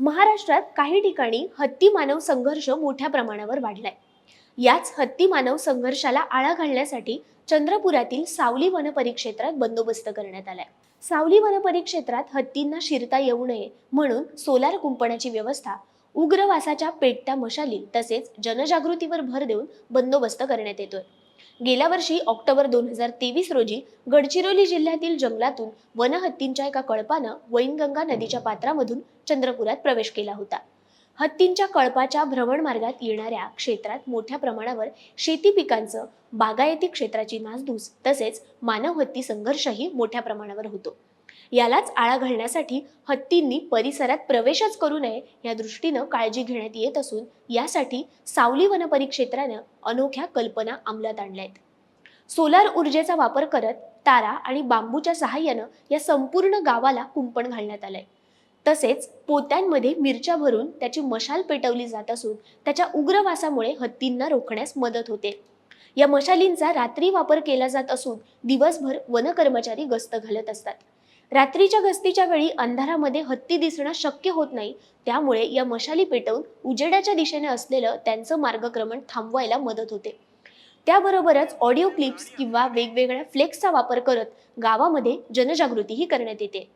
महाराष्ट्रात काही ठिकाणी हत्ती मानव संघर्ष मोठ्या प्रमाणावर वाढलाय. याच हत्ती मानव संघर्षाला आळा घालण्यासाठी चंद्रपुरातील सावली वन परिक्षेत्रात बंदोबस्त करण्यात आलाय. सावली वन परिक्षेत्रात हत्तींना शिरता येऊ नये म्हणून सोलार कुंपणाची व्यवस्था उग्रवासाच्या पेटत्या मशाली तसेच जनजागृतीवर भर देऊन बंदोबस्त करण्यात येतोय. गेल्या वर्षी ऑक्टोबर दोन हजार तेवीस रोजी गडचिरोली जिल्ह्यातील जंगलातून वनहत्तींच्या एका कळपानं वैनगंगा नदीच्या पात्रामधून चंद्रपुरात प्रवेश केला होता. हत्तींच्या कळपाच्या भ्रमण मार्गात येणाऱ्या क्षेत्रात मोठ्या प्रमाणावर शेती पिकांचं बागायती क्षेत्राची नासधूस तसेच मानव हत्ती संघर्षही मोठ्या प्रमाणावर होतो. यालाच आळा घालण्यासाठी हत्तींनी परिसरात प्रवेशच करू नये या दृष्टीनं काळजी घेण्यात येत असून यासाठी सावली वनपरिक्षेत्रानं अनोख्या कल्पना अंमलात आणल्या आहेत सोलार ऊर्जेचा वापर करत तारा आणि बांबूच्या सहाय्यानं या संपूर्ण गावाला कुंपण घालण्यात आलंय. तसेच पोत्यांमध्ये मिरच्या भरून त्याची मशाल पेटवली जात असून त्याच्या उग्र वासामुळे हत्तींना रोखण्यास मदत होते. या मशालींचा रात्री वापर केला जात असून दिवसभर वनकर्मचारी गस्त घालत असतात. रात्रीच्या गस्तीच्या वेळी अंधारामध्ये हत्ती दिसणं शक्य होत नाही त्यामुळे या मशाली पेटवून उजेडाच्या दिशेने असलेलं त्यांचं मार्गक्रमण थांबवायला मदत होते. त्याबरोबरच ऑडिओ क्लिप्स किंवा वेगवेगळ्या फ्लेक्सचा वापर करत गावामध्ये जनजागृतीही करण्यात येते.